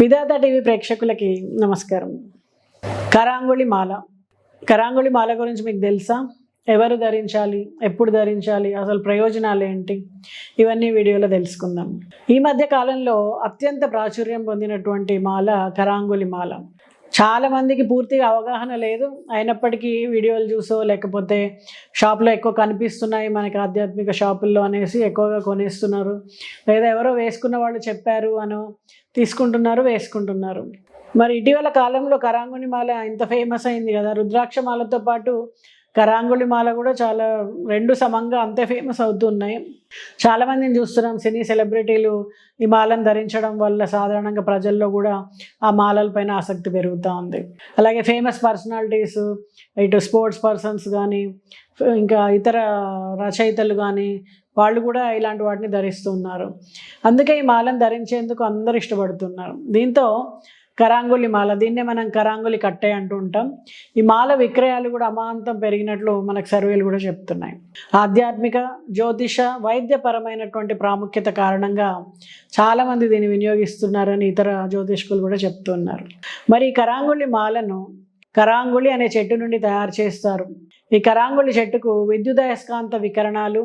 విధాత TV ప్రేక్షకులకి నమస్కారం. కరాంగుళి మాల. కరాంగుళి మాల గురించి మీకు తెలుసా? ఎవరు ధరించాలి? ఎప్పుడు ధరించాలి? అసలు ప్రయోజనాలు ఏంటి? ఇవన్నీ వీడియోలో తెలుసుకుందాం. ఈ మధ్య కాలంలో అత్యంత ప్రాచుర్యం పొందినటువంటి మాల కరాంగులి మాల. చాలా మందికి పూర్తిగా అవగాహన లేదు. అయినప్పటికీ వీడియోలు చూసో లేకపోతే షాప్లో ఎక్కువ కనిపిస్తున్నాయి మనకి ఆధ్యాత్మిక షాపుల్లో అనేసి ఎక్కువగా కొనేస్తున్నారు. లేదా ఎవరో వేసుకున్న వాళ్ళు చెప్పారు అనో తీసుకుంటున్నారు వేసుకుంటున్నారు. మరి ఇటీవల కాలంలో కరాంగుని మాల ఇంత ఫేమస్ అయింది కదా. రుద్రాక్ష మాలతో పాటు కరాంగుళి మాల కూడా చాలా రెండు సమంగా అంతే ఫేమస్ అవుతున్నాయి. చాలామందిని చూస్తున్నాం సినీ సెలబ్రిటీలు ఈ మాలను ధరించడం వల్ల సాధారణంగా ప్రజల్లో కూడా ఆ మాలలపైన ఆసక్తి పెరుగుతూ ఉంది. అలాగే ఫేమస్ పర్సనాలిటీస్ ఇటు స్పోర్ట్స్ పర్సన్స్ కానీ ఇంకా ఇతర రచయితలు కానీ వాళ్ళు కూడా ఇలాంటి వాటిని ధరిస్తున్నారు. అందుకే ఈ మాలను ధరించేందుకు అందరు ఇష్టపడుతున్నారు. దీంతో కరాంగులి మాల. దీన్నే మనం కరాంగులి కట్టే అంటూ ఉంటాం. ఈ మాల విక్రయాలు కూడా అమాంతం పెరిగినట్లు మనకు సర్వేలు కూడా చెప్తున్నాయి. ఆధ్యాత్మిక జ్యోతిష వైద్యపరమైనటువంటి ప్రాముఖ్యత కారణంగా చాలామంది దీన్ని వినియోగిస్తున్నారని ఇతర జ్యోతిష్కులు కూడా చెప్తున్నారు. మరి ఈ కరాంగులి మాలను కరాంగుళి అనే చెట్టు నుండి తయారు చేస్తారు. ఈ కరాంగుళి చెట్టుకు విద్యుదయస్కాంత వికరణాలు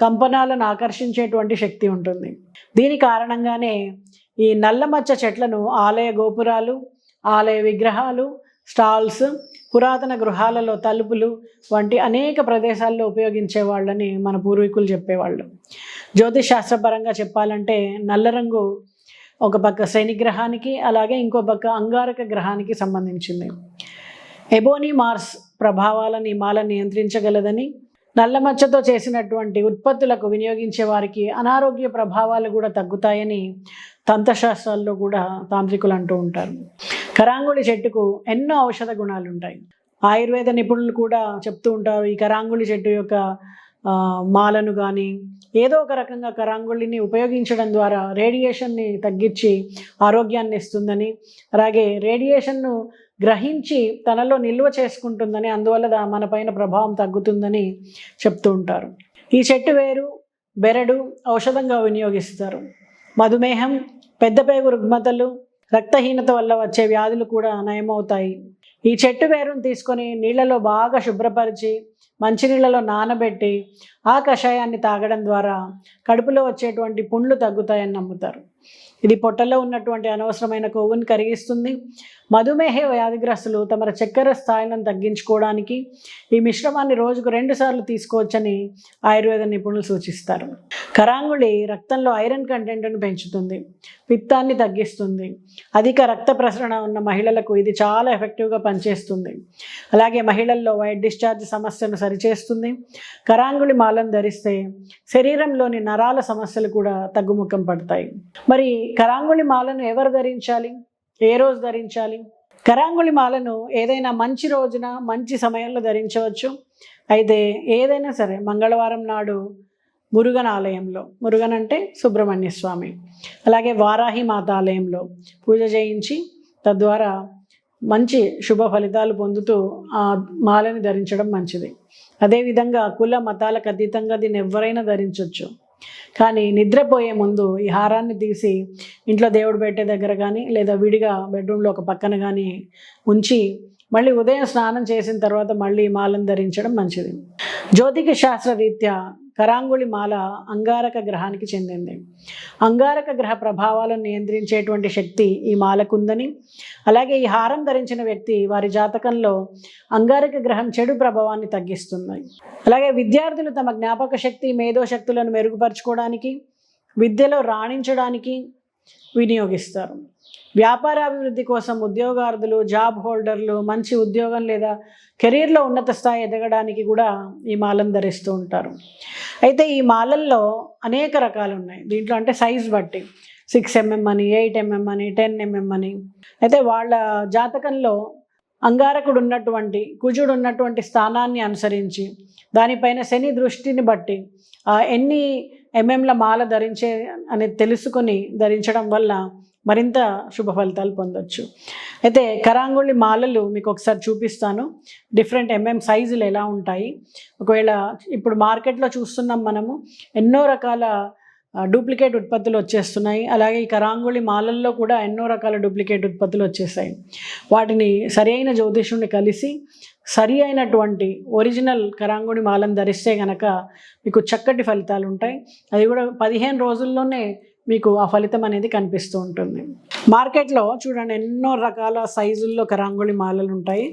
కంపనాలను ఆకర్షించేటువంటి శక్తి ఉంటుంది. దీని కారణంగానే ఈ నల్లమచ్చ చెట్లను ఆలయ గోపురాలు ఆలయ విగ్రహాలు స్టాల్స్ పురాతన గృహాలలో తలుపులు వంటి అనేక ప్రదేశాల్లో ఉపయోగించే వాళ్ళని మన పూర్వీకులు చెప్పేవాళ్ళు. జ్యోతిష్ శాస్త్రపరంగా చెప్పాలంటే నల్ల రంగు ఒక పక్క శని గ్రహానికి అలాగే ఇంకో పక్క అంగారక గ్రహానికి సంబంధించింది. ఎబోనీ మార్స్ ప్రభావాలని మాల నియంత్రించగలదని నల్ల మచ్చతో చేసినటువంటి ఉత్పత్తులకు వినియోగించే వారికి అనారోగ్య ప్రభావాలు కూడా తగ్గుతాయని తంత్రశాస్త్రాల్లో కూడా తాంత్రికులు అంటూ ఉంటారు. కరాంగుళి చెట్టుకు ఎన్నో ఔషధ గుణాలు ఉంటాయి ఆయుర్వేద నిపుణులు కూడా చెప్తూ ఉంటారు ఈ కరాంగుళి చెట్టు యొక్క మాలను కానీ ఏదో ఒక రకంగా కరాంగుళిని ఉపయోగించడం ద్వారా రేడియేషన్ని తగ్గించి ఆరోగ్యాన్ని ఇస్తుందని అలాగే రేడియేషన్ను గ్రహించి తనలో నిల్వ చేసుకుంటుందని అందువల్ల మన పైన ప్రభావం తగ్గుతుందని చెప్తూ ఉంటారు. ఈ చెట్టు వేరు బెరడు ఔషధంగా వినియోగిస్తారు. మధుమేహం పెద్దపేగు రుగ్మతలు రక్తహీనత వల్ల వచ్చే వ్యాధులు కూడా నయమవుతాయి. ఈ చెట్టు వేరును తీసుకొని నీళ్ళలో బాగా శుభ్రపరిచి మంచినీళ్ళలో నానబెట్టి ఆ కషాయాన్ని తాగడం ద్వారా కడుపులో వచ్చేటువంటి పుండ్లు తగ్గుతాయని నమ్ముతారు. ఇది పొట్టలో ఉన్నటువంటి అనవసరమైన కొవ్వుని కరిగిస్తుంది. మధుమేహ వ్యాధిగ్రస్తులు తమ చక్కెర స్థాయిలను తగ్గించుకోవడానికి ఈ మిశ్రమాన్ని రోజుకు రెండు సార్లు తీసుకోవచ్చని ఆయుర్వేద నిపుణులు సూచిస్తారు. కరాంగుళి రక్తంలో ఐరన్ కంటెంట్ను పెంచుతుంది పిత్తాన్ని తగ్గిస్తుంది. అధిక రక్త ప్రసరణ ఉన్న మహిళలకు ఇది చాలా ఎఫెక్టివ్గా పనిచేస్తుంది. అలాగే మహిళల్లో వైట్ డిశ్చార్జ్ సమస్యను సరిచేస్తుంది. కరాంగుళి మాలను ధరిస్తే శరీరంలోని నరాల సమస్యలు కూడా తగ్గుముఖం పడతాయి. మరి కరాంగుళి మాలను ఎవరు ధరించాలి? ఏ రోజు ధరించాలి? కరాంగుళి మాలను ఏదైనా మంచి రోజున మంచి సమయంలో ధరించవచ్చు. అయితే ఏదైనా సరే మంగళవారం నాడు మురుగన్ ఆలయంలో మురుగన్ అంటే సుబ్రహ్మణ్య స్వామి. అలాగే వారాహి మాత ఆలయంలో పూజ చేయించి తద్వారా మంచి శుభ ఫలితాలు పొందుతూ ఆ మాలని ధరించడం మంచిది. అదేవిధంగా కుల మతాలకు అతీతంగా దీన్ని ఎవరైనా ధరించవచ్చు కానీ నిద్రపోయే ముందు ఈ హారాన్ని తీసి ఇంట్లో దేవుడు పెట్టే దగ్గర కానీ లేదా విడిగా బెడ్రూమ్లో ఒక పక్కన కానీ ఉంచి మళ్ళీ ఉదయం స్నానం చేసిన తర్వాత మళ్ళీ మాలను ధరించడం మంచిది. జ్యోతిక శాస్త్ర రీత్యా కరాంగుళి మాల అంగారక గ్రహానికి చెందింది. అంగారక గ్రహ ప్రభావాలను నియంత్రించేటువంటి శక్తి ఈ మాలకుందని అలాగే ఈ హారం ధరించిన వ్యక్తి వారి జాతకంలో అంగారక గ్రహం చెడు ప్రభావాన్ని తగ్గిస్తుంది. అలాగే విద్యార్థులు తమ జ్ఞాపక శక్తి మేధోశక్తులను మెరుగుపరచుకోవడానికి విద్యలో రాణించడానికి వినియోగిస్తారు. వ్యాపారాభివృద్ధి కోసం ఉద్యోగార్థులు జాబ్ హోల్డర్లు మంచి ఉద్యోగం లేదా కెరీర్లో ఉన్నత స్థాయి ఎదగడానికి కూడా ఈ మాలను ధరిస్తూ ఉంటారు. అయితే ఈ మాలల్లో అనేక రకాలు ఉన్నాయి. దీంట్లో అంటే సైజ్ బట్టి సిక్స్ ఎంఎం అని ఎయిట్ ఎంఎం అని టెన్ ఎంఎం అని. అయితే వాళ్ళ జాతకంలో అంగారకుడు ఉన్నటువంటి కుజుడు ఉన్నటువంటి స్థానాన్ని అనుసరించి దానిపైన శని దృష్టిని బట్టి ఎన్ని ఎంఎంల మాల ధరించే అనేది తెలుసుకొని ధరించడం వల్ల మరింత శుభ ఫలితాలు పొందొచ్చు. అయితే కరాంగుళి మాలలు మీకు ఒకసారి చూపిస్తాను. డిఫరెంట్ ఎంఎం సైజులు ఎలా ఉంటాయి? ఒకవేళ ఇప్పుడు మార్కెట్లో చూస్తున్నాం మనము ఎన్నో రకాల డూప్లికేట్ ఉత్పత్తులు వచ్చేస్తున్నాయి. అలాగే ఈ కరాంగుళి మాలల్లో కూడా ఎన్నో రకాల డూప్లికేట్ ఉత్పత్తులు వచ్చేసాయి. వాటిని సరి అయిన జ్యోతిష్యుడిని కలిసి సరి అయినటువంటి ఒరిజినల్ కరాంగుడి మాలను ధరిస్తే గనక మీకు చక్కటి ఫలితాలు ఉంటాయి. అది కూడా పదిహేను రోజుల్లోనే మీకు ఆ ఫలితం అనేది కనిపిస్తూ ఉంటుంది. మార్కెట్లో చూడండి ఎన్నో రకాల సైజుల్లో కరాంగుళి మాలలు ఉంటాయి.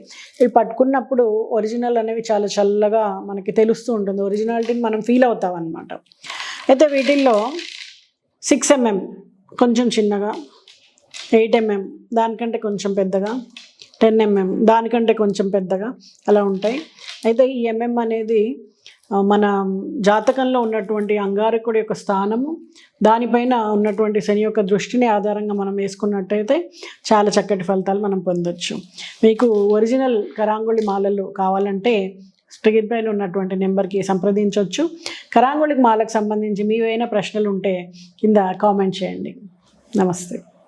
ఇవి పట్టుకున్నప్పుడు ఒరిజినల్ అనేవి చాలా చల్లగా మనకి తెలుస్తూ ఉంటుంది. ఒరిజినాలిటీని మనం ఫీల్ అవుతాం అనమాట అయితే వీటిల్లో సిక్స్ ఎంఎం mm కొంచెం చిన్నగా ఎయిట్ ఎంఎం mm దానికంటే కొంచెం పెద్దగా టెన్ ఎంఎం mm దానికంటే కొంచెం పెద్దగా అలా ఉంటాయి. అయితే ఈ ఎంఎం అనేది మన జాతకంలో ఉన్నటువంటి అంగారకుడి యొక్క స్థానము దానిపైన ఉన్నటువంటి శని యొక్క దృష్టిని ఆధారంగా మనం వేసుకున్నట్టయితే చాలా చక్కటి ఫలితాలు మనం పొందొచ్చు. మీకు ఒరిజినల్ కరాంగుళి మాలలు కావాలంటే స్క్రీన్ పైన ఉన్నటువంటి నెంబర్కి సంప్రదించవచ్చు కరాంగుళి మాలకు సంబంధించి మీవైనా ప్రశ్నలు ఉంటే కింద కామెంట్ చేయండి. నమస్తే.